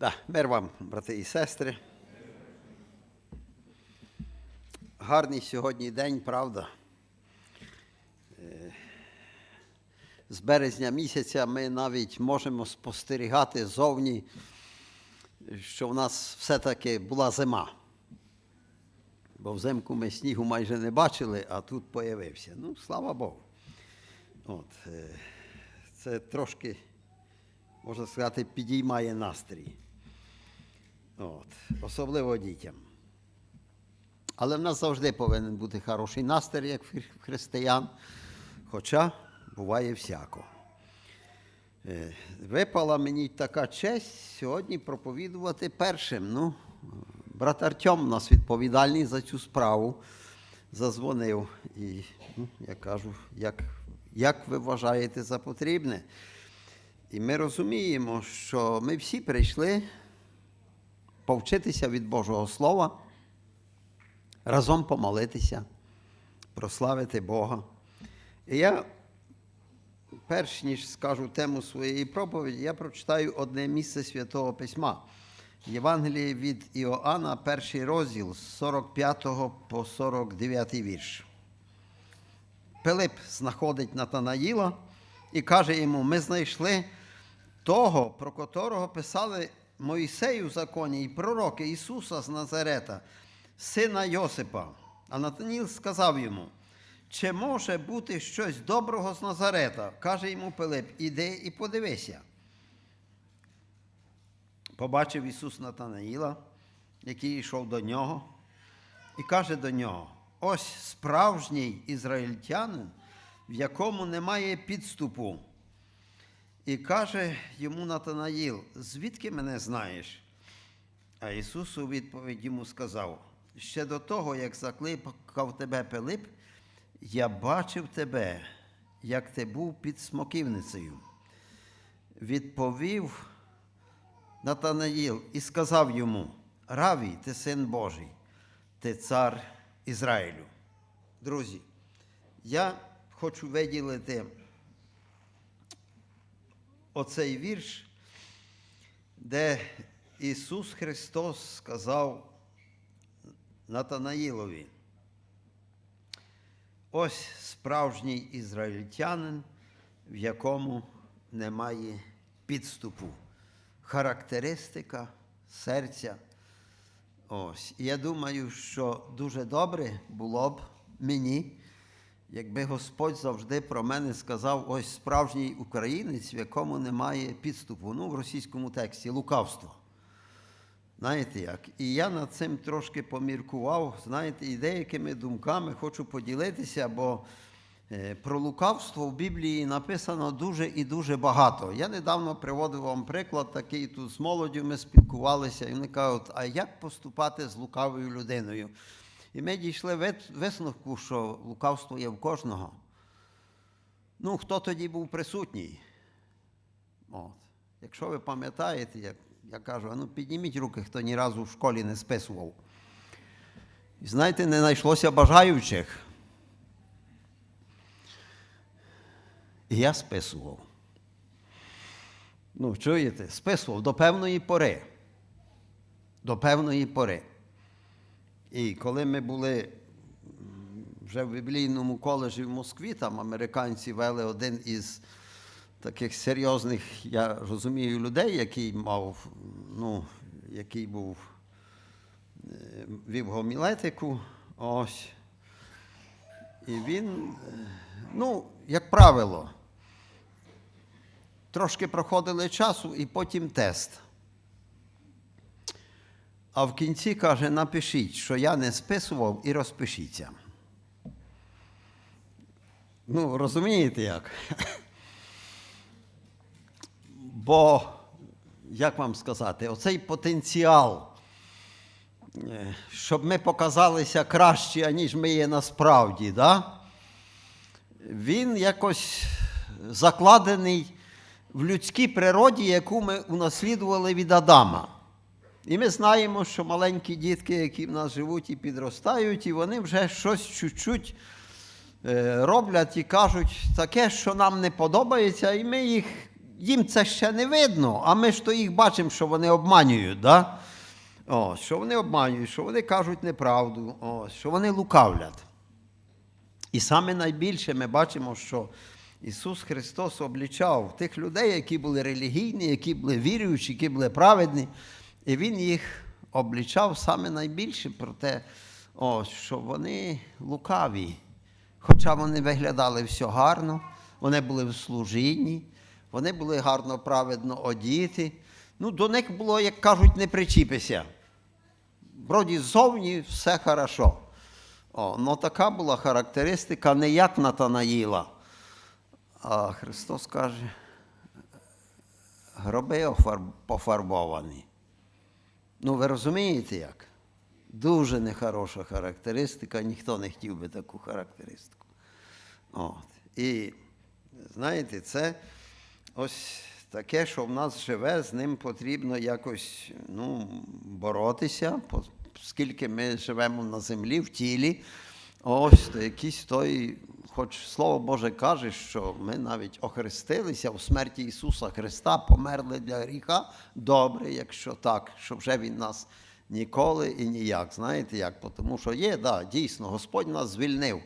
Да, мир вам, брати і сестри. Гарний сьогодні день, правда. Е, З березня місяця ми навіть можемо спостерігати зовні, що в нас все-таки була зима. Бо взимку ми снігу майже не бачили, а тут появився. Ну, слава Богу. От, е, це трошки, можна сказати, підіймає настрій. От, особливо дітям. Але в нас завжди повинен бути хороший настрій, як християн, хоча буває всяко. Е, Випала мені така честь сьогодні проповідувати першим. Ну, брат Артем у нас відповідальний за цю справу. Зазвонив і ну, я кажу, як, як ви вважаєте за потрібне? І ми розуміємо, що ми всі прийшли повчитися від Божого Слова, разом помолитися, прославити Бога. І я, перш ніж скажу тему своєї проповіді, я прочитаю одне місце Святого Письма. Євангеліє від Іоанна, перший розділ з 45 по 49 вірш. Пилип знаходить Натанаїла і каже йому: ми знайшли того, про котрого писали Моїсею в законі і пророки Ісуса з Назарета, сина Йосипа. А Натаніл сказав йому: чи може бути щось доброго з Назарета? Каже йому Пилип, іди і подивися. Побачив Ісус Натанаїла, який йшов до нього, і каже до нього: ось справжній ізраїльтянин, в якому немає підступу. І каже йому Натанаїл, звідки мене знаєш? А Ісус у відповідь йому сказав: ще до того, як закликав тебе Пилип, я бачив тебе, як ти був під смоківницею. Відповів Натанаїл і сказав йому: Равій, ти син Божий, ти цар Ізраїлю. Друзі, я хочу виділити оцей вірш, де Ісус Христос сказав Натанаїлові, ось справжній ізраїльтянин, в якому немає підступу, характеристика серця. Ось. Я думаю, що дуже добре було б мені, якби Господь завжди про мене сказав, ось справжній українець, в якому немає підступу. Ну, в російському тексті лукавство. Знаєте як? І я над цим трошки поміркував, знаєте, і деякими думками хочу поділитися, бо е, про лукавство в Біблії написано дуже і дуже багато. Я недавно приводив вам приклад такий, тут з молоддю ми спілкувалися, і вони кажуть, а як поступати з лукавою людиною? І ми дійшли висновку, що лукавство є в кожного. Ну, хто тоді був присутній? От. Якщо ви пам'ятаєте, як я кажу, ну підніміть руки, хто ні разу в школі не списував. І знаєте, не знайшлося бажаючих. І я списував. Ну, чуєте, списував до певної пори. До певної пори. І коли ми були вже в біблійному коледжі в Москві, там американці вели один із таких серйозних, я розумію, людей, який мав, ну, який був, е, вів гомілетику, ось. І він, е, ну, як правило, трошки проходили часу і потім тест. А в кінці каже, напишіть, що я не списував і розпишіться. Ну, розумієте як? Бо, як вам сказати, оцей потенціал, е, щоб ми показалися краще, ніж ми є насправді, да? він якось закладений в людській природі, яку ми унаслідували від Адама. І ми знаємо, що маленькі дітки, які в нас живуть і підростають, і вони вже щось чуть-чуть е, роблять і кажуть таке, що нам не подобається, і ми їх їм це ще не видно, а ми ж то їх бачимо, що вони обманюють. Да? О, що вони обманюють, що вони кажуть неправду, о, що вони лукавлять. І саме найбільше ми бачимо, що Ісус Христос облічав тих людей, які були релігійні, які були віруючі, які були праведні. І Він їх облічав саме найбільше про те, о, що вони лукаві. Хоча вони виглядали все гарно, вони були в служінні, вони були гарно праведно одіти. Ну, до них було, як кажуть, не причіпися. Вроді ззовні все хорошо. О, ну така була характеристика не як Натанаїла. А Христос каже, гроби пофарбовані. Ну, ви розумієте як? Дуже нехороша характеристика, ніхто не хотів би таку характеристику. От. І знаєте, це ось таке, що в нас живе, з ним потрібно якось ну, боротися, оскільки ми живемо на землі, в тілі. Ось то якийсь той, хоч Слово Боже каже, що ми навіть охрестилися у смерті Ісуса Христа, померли для гріха. Добре, якщо так, що вже Він нас ніколи і ніяк. Знаєте як? Тому що є, да, дійсно, Господь нас звільнив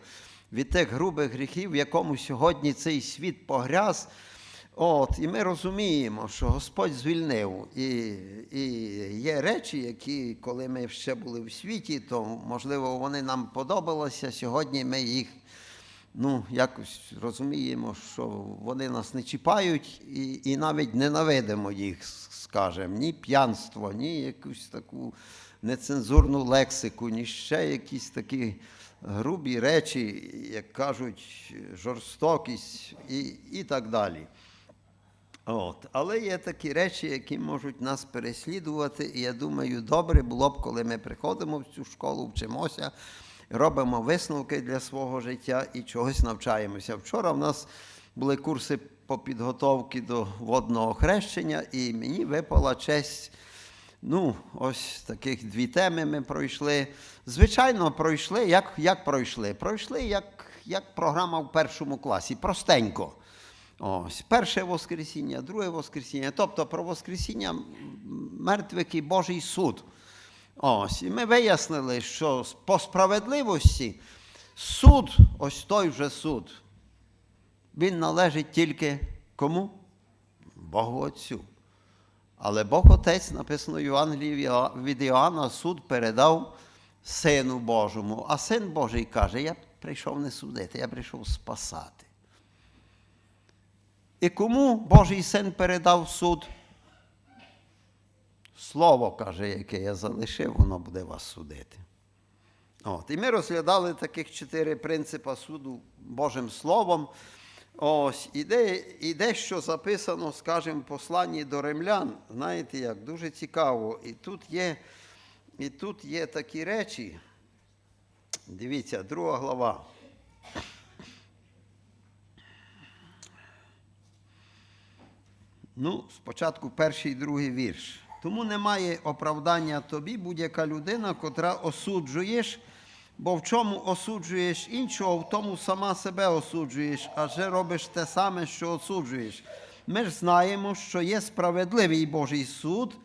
від тих грубих гріхів, в якому сьогодні цей світ погряз. От, і ми розуміємо, що Господь звільнив. І, і є речі, які, коли ми ще були в світі, то можливо вони нам подобалися. Сьогодні ми їх ну, якось розуміємо, що вони нас не чіпають і, і навіть ненавидимо їх, скажемо, ні п'янство, ні якусь таку нецензурну лексику, ні ще якісь такі грубі речі, як кажуть, жорстокість і, і так далі. От. Але є такі речі, які можуть нас переслідувати. І я думаю, добре було б, коли ми приходимо в цю школу, вчимося, робимо висновки для свого життя і чогось навчаємося. Вчора в нас були курси по підготовці до водного хрещення, і мені випала честь. Ну, ось таких дві теми ми пройшли. Звичайно, пройшли. Як, як пройшли? Пройшли як, як програма в першому класі, простенько. Ось, перше Воскресіння, друге Воскресіння, тобто про Воскресіння мертвих і Божий суд. Ось, і ми вияснили, що по справедливості суд, ось той вже суд, він належить тільки кому? Богу Отцю. Але Бог Отець, написано в Євангелії від Іоанна, суд передав Сину Божому. А Син Божий каже: Я прийшов не судити, я прийшов спасати. І кому Божий син передав суд? Слово, каже, яке я залишив, воно буде вас судити. От. І ми розглядали таких чотири принципи суду Божим Словом. Ось, і, де, і дещо записано, скажімо, в посланні до римлян. Знаєте як, дуже цікаво. І тут є, і тут є такі речі. Дивіться, друга глава. Ну, спочатку перший і другий вірш. Тому немає оправдання тобі будь-яка людина, котра осуджуєш, бо в чому осуджуєш іншого, в тому сама себе осуджуєш, адже робиш те саме, що осуджуєш. Ми ж знаємо, що є справедливий Божий суд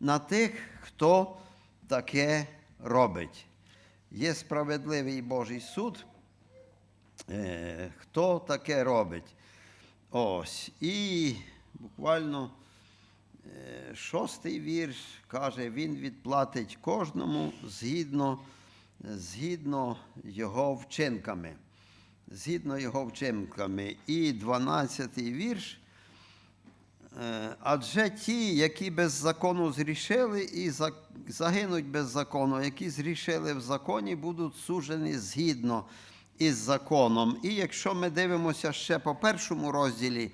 на тих, хто таке робить. Є справедливий Божий суд, е, хто таке робить. Ось. І буквально шостий вірш каже, він відплатить кожному згідно, згідно його вчинками. Згідно його вчинками. І дванадцятий вірш. Е, Адже ті, які без закону зрішили і загинуть без закону, які зрішили в законі, будуть сужені згідно із законом. І якщо ми дивимося ще по першому розділі,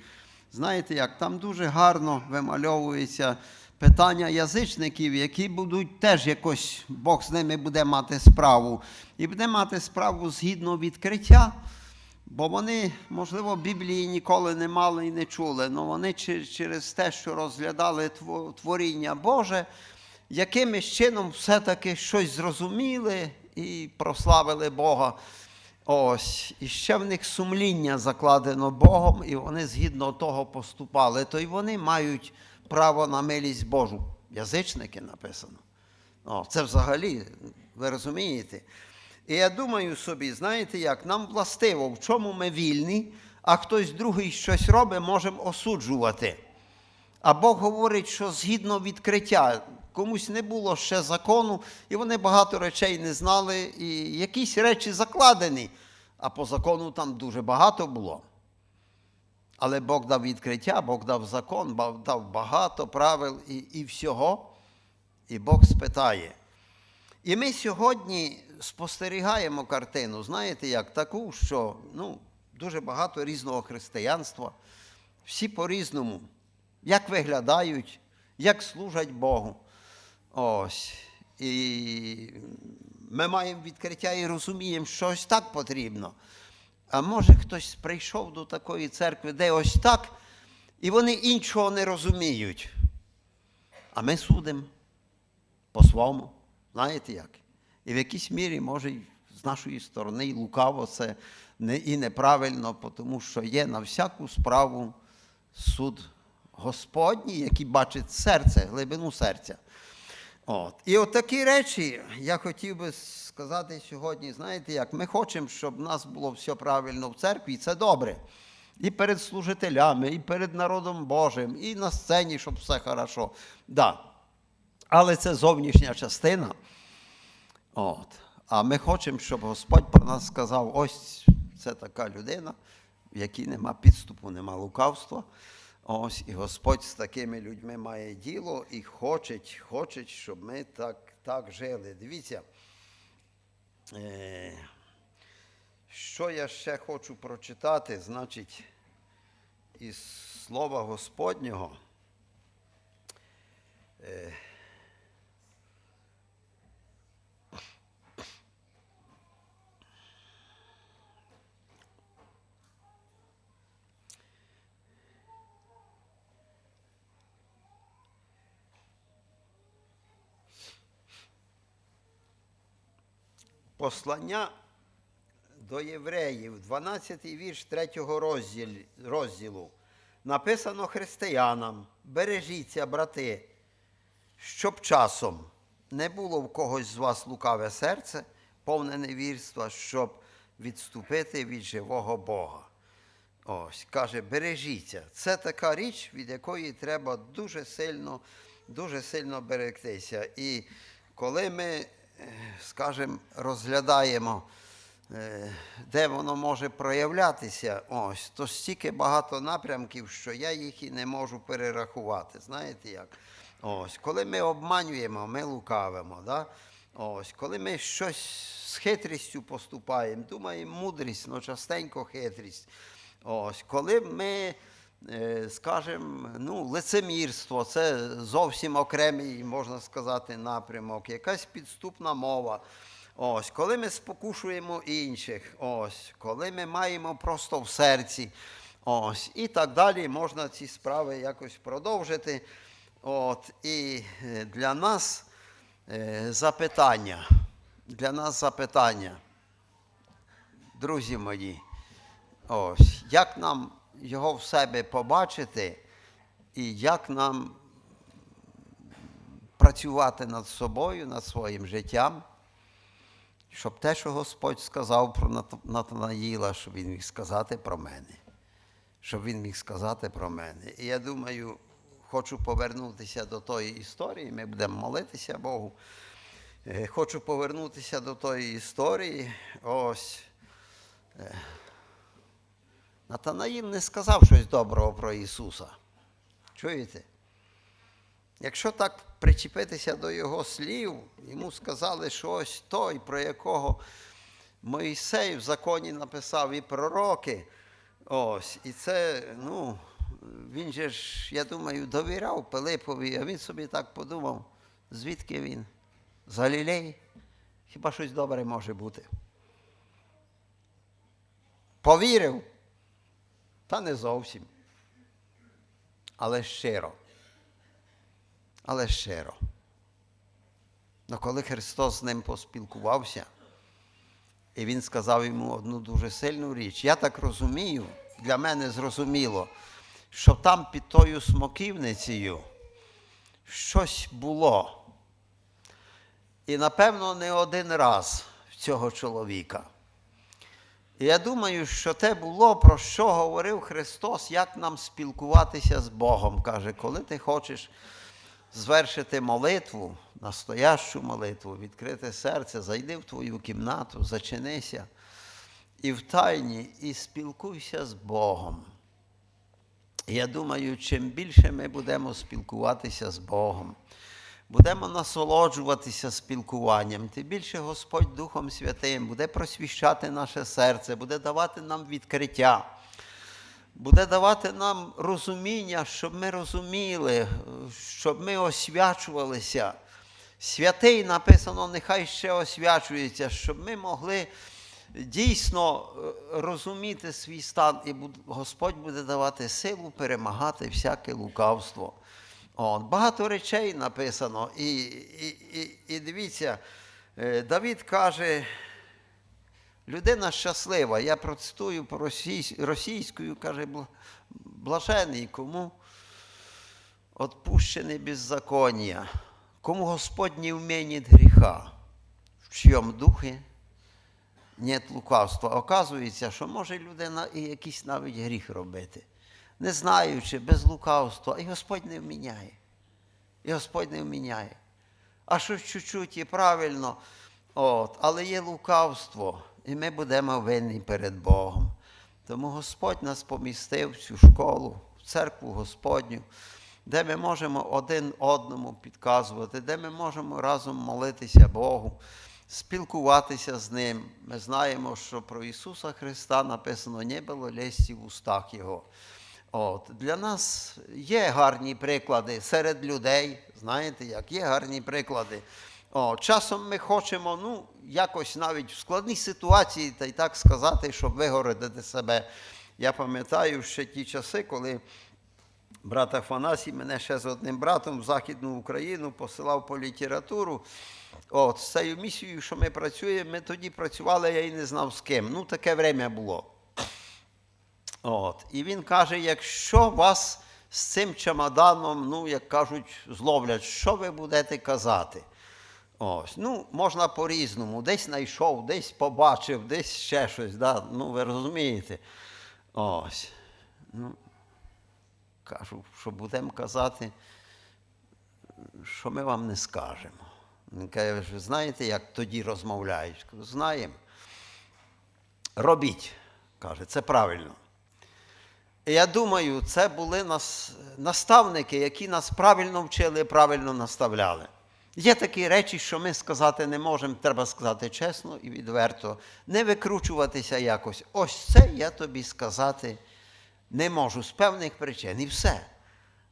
знаєте як, там дуже гарно вимальовується питання язичників, які будуть теж якось, Бог з ними буде мати справу. І буде мати справу згідно відкриття. Бо вони, можливо, Біблії ніколи не мали і не чули, але вони через те, що розглядали творіння Боже, якимось чином все-таки щось зрозуміли і прославили Бога. Ось, і ще в них сумління закладено Богом, і вони згідно того поступали, то й вони мають право на милість Божу. Язичники написано. О, це взагалі, ви розумієте? І я думаю собі, знаєте як, нам властиво, в чому ми вільні, а хтось другий щось робить, можемо осуджувати. А Бог говорить, що згідно відкриття, комусь не було ще закону, і вони багато речей не знали, і якісь речі закладені, а по закону там дуже багато було. Але Бог дав відкриття, Бог дав закон, Бог дав багато правил і, і всього, і Бог спитає. І ми сьогодні спостерігаємо картину, знаєте, як таку, що ну, дуже багато різного християнства, всі по-різному, як виглядають, як служать Богу. Ось. І ми маємо відкриття і розуміємо, що ось так потрібно. А може хтось прийшов до такої церкви, де ось так, і вони іншого не розуміють. А ми судимо по-своєму. Знаєте як? І в якійсь мірі, може, з нашої сторони лукаво це і неправильно, тому що є на всяку справу суд Господній, який бачить серце, глибину серця. От. І от такі речі я хотів би сказати сьогодні, знаєте як, ми хочемо, щоб в нас було все правильно в церкві, і це добре. І перед служителями, і перед народом Божим, і на сцені, щоб все хорошо. Да. Але це зовнішня частина. От. А ми хочемо, щоб Господь про нас сказав: ось це така людина, в якій нема підступу, нема лукавства. Ось і Господь з такими людьми має діло і хоче, хоче, щоб ми так, так жили. Дивіться, е, що я ще хочу прочитати, значить, із Слова Господнього. Послання до євреїв, 12 вірш 3 розділу. Написано християнам: бережіться, брати, щоб часом не було в когось з вас лукаве серце, повне невірства, щоб відступити від живого Бога. Ось, каже, бережіться. Це така річ, від якої треба дуже сильно, дуже сильно берегтися. І коли ми, скажімо, розглядаємо, е, де воно може проявлятися, ось, то стільки багато напрямків, що я їх і не можу перерахувати. Знаєте як? Ось, коли ми обманюємо, ми лукавимо. Да? Ось, коли ми щось з хитрістю поступаємо, думаємо мудрість, але частенько хитрість. Ось, коли ми, скажімо, ну, лицемірство, це зовсім окремий, можна сказати, напрямок, якась підступна мова. Ось, коли ми спокушуємо інших, ось, коли ми маємо просто в серці, ось, і так далі, можна ці справи якось продовжити. От, і е, для нас е, запитання. Для нас запитання. Друзі мої, ось, як нам його в себе побачити, і як нам працювати над собою, над своїм життям, щоб те, що Господь сказав про Натанаїла, щоб він міг сказати про мене. Щоб він міг сказати про мене. І я думаю, хочу повернутися до тої історії, ми будемо молитися Богу. Е, Хочу повернутися до тої історії. Ось. Натанаїл не сказав щось доброго про Ісуса. Чуєте? Якщо так причепитися до його слів, йому сказали, що ось той, про якого Моїсей в законі написав і пророки. Ось, і це, ну, він же ж, я думаю, довіряв Пилипові, а він собі так подумав, звідки він? З Галілеї? Хіба щось добре може бути? Повірив? Та не зовсім. Але щиро. Але щиро. Ну коли Христос з ним поспілкувався, І він сказав йому одну дуже сильну річ. Я так розумію, для мене зрозуміло, що там під тою смоківницею щось було. І напевно не один раз цього чоловіка. Я думаю, що те було, про що говорив Христос, як нам спілкуватися з Богом. Каже, коли ти хочеш звершити молитву, настоящу молитву, відкрити серце, зайди в твою кімнату, зачинися і в тайні, і спілкуйся з Богом. Я думаю, чим більше ми будемо спілкуватися з Богом, будемо насолоджуватися спілкуванням, тим більше Господь Духом Святим буде просвіщати наше серце, буде давати нам відкриття, буде давати нам розуміння, щоб ми розуміли, щоб ми освячувалися. Святий написано, нехай ще освячується, щоб ми могли дійсно е, розуміти свій стан, і Господь буде давати силу перемагати всяке лукавство. От, багато речей написано. І, і, і, і дивіться, е, Давід каже, людина щаслива. Я процитую по російсь- російською, каже, «Бла- блажений кому отпущены беззакония, кому Господь не вменит гріха, в чийому духі нет лукавства. Оказується, що може людина і якийсь навіть гріх робити, не знаючи, без лукавства, і Господь не вміняє. І Господь не вміняє. А що чуть-чуть і правильно, от, але є лукавство, і ми будемо винні перед Богом. Тому Господь нас помістив в цю школу, в церкву Господню, де ми можемо один одному підказувати, де ми можемо разом молитися Богу, спілкуватися з Ним. Ми знаємо, що про Ісуса Христа написано не було лесті в устах Його. От, для нас є гарні приклади серед людей, знаєте, як є гарні приклади. О, часом ми хочемо, ну, якось навіть в складній ситуації, та й так сказати, щоб вигородити себе. Я пам'ятаю ще ті часи, коли брат Афанасій мене ще з одним братом в Західну Україну посилав по літературу. От, з цією місією, що ми працюємо, ми тоді працювали, я і не знав з ким. Ну, таке время було. От. І він каже: якщо вас з цим чемоданом, ну, як кажуть, зловлять, що ви будете казати? Ось. Ну, можна по-різному. Десь знайшов, десь побачив, десь ще щось. Да? Ну, ви розумієте. Ось. Ну, кажу, що будемо казати, що ми вам не скажемо. Він каже, знаєте, як тоді розмовляють? Знаємо. Робіть, каже, це правильно. Я думаю, це були нас, наставники, які нас правильно вчили, правильно наставляли. Є такі речі, що ми сказати не можемо, треба сказати чесно і відверто, не викручуватися якось. Ось це я тобі сказати не можу з певних причин, і все.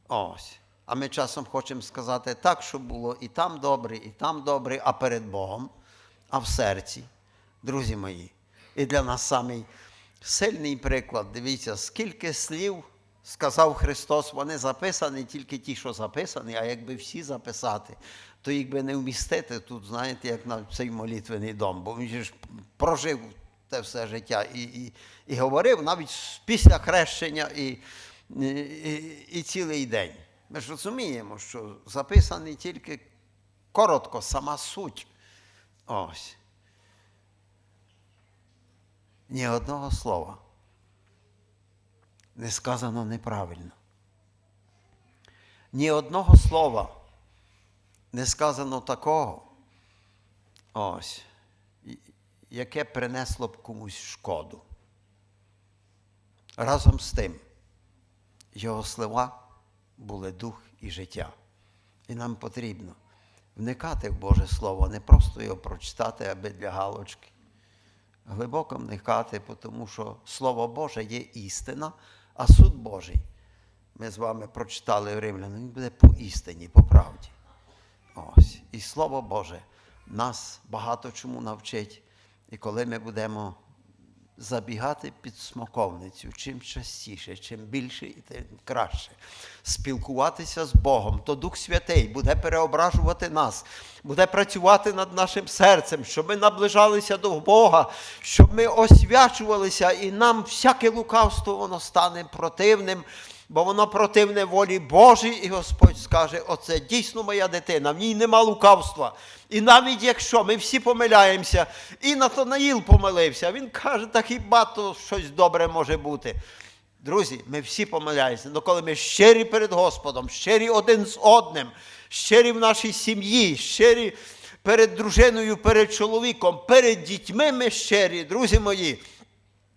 Ось. А ми часом хочемо сказати так, щоб було і там добре, і там добре, а перед Богом, а в серці. Друзі мої. І для нас самий сильний приклад. Дивіться, скільки слів сказав Христос, вони записані, тільки ті, що записані, а якби всі записати, то їх би не вмістити тут, знаєте, як на цей молитвений дом, бо він ж прожив те все життя і, і, і говорив навіть після хрещення і, і, і, цілий день. Ми ж розуміємо, що записаний тільки коротко, сама суть. Ось. Ні одного слова не сказано неправильно. Ні одного слова не сказано такого, ось, яке принесло б комусь шкоду. Разом з тим, його слова були дух і життя. І нам потрібно вникати в Боже Слово, не просто його прочитати, аби для галочки. Глибоко вникати, тому що Слово Боже є істина, а суд Божий. Ми з вами прочитали в Римляну, він буде по істині, по правді. Ось. І Слово Боже нас багато чому навчить. І коли ми будемо забігати під смоковницю чим частіше, чим більше і тим краще. Спілкуватися з Богом, то Дух Святий буде переображувати нас, буде працювати над нашим серцем, щоб ми наближалися до Бога, щоб ми освячувалися, і нам всяке лукавство воно стане противним. Бо воно противне волі Божій, і Господь скаже: оце дійсно моя дитина, в ній нема лукавства. І навіть якщо ми всі помиляємося, і Натанаїл помилився, він каже, так хіба то щось добре може бути. Друзі, ми всі помиляємося, але коли ми щирі перед Господом, щирі один з одним, щирі в нашій сім'ї, щирі перед дружиною, перед чоловіком, перед дітьми ми щирі, друзі мої,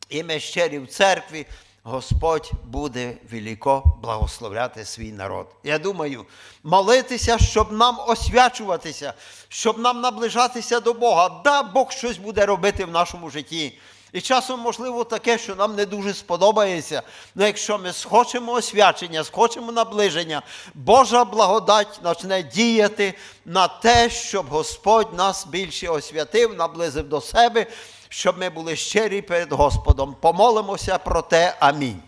і ми щирі в церкві, Господь буде велико благословляти свій народ. Я думаю, молитися, щоб нам освячуватися, щоб нам наближатися до Бога. Да, Бог щось буде робити в нашому житті. І часом, можливо, таке, що нам не дуже сподобається. Але якщо ми схочемо освячення, схочемо наближення, Божа благодать почне діяти на те, щоб Господь нас більше освятив, наблизив до себе, щоб ми були щирі перед Господом. Помолимося про те. Амінь.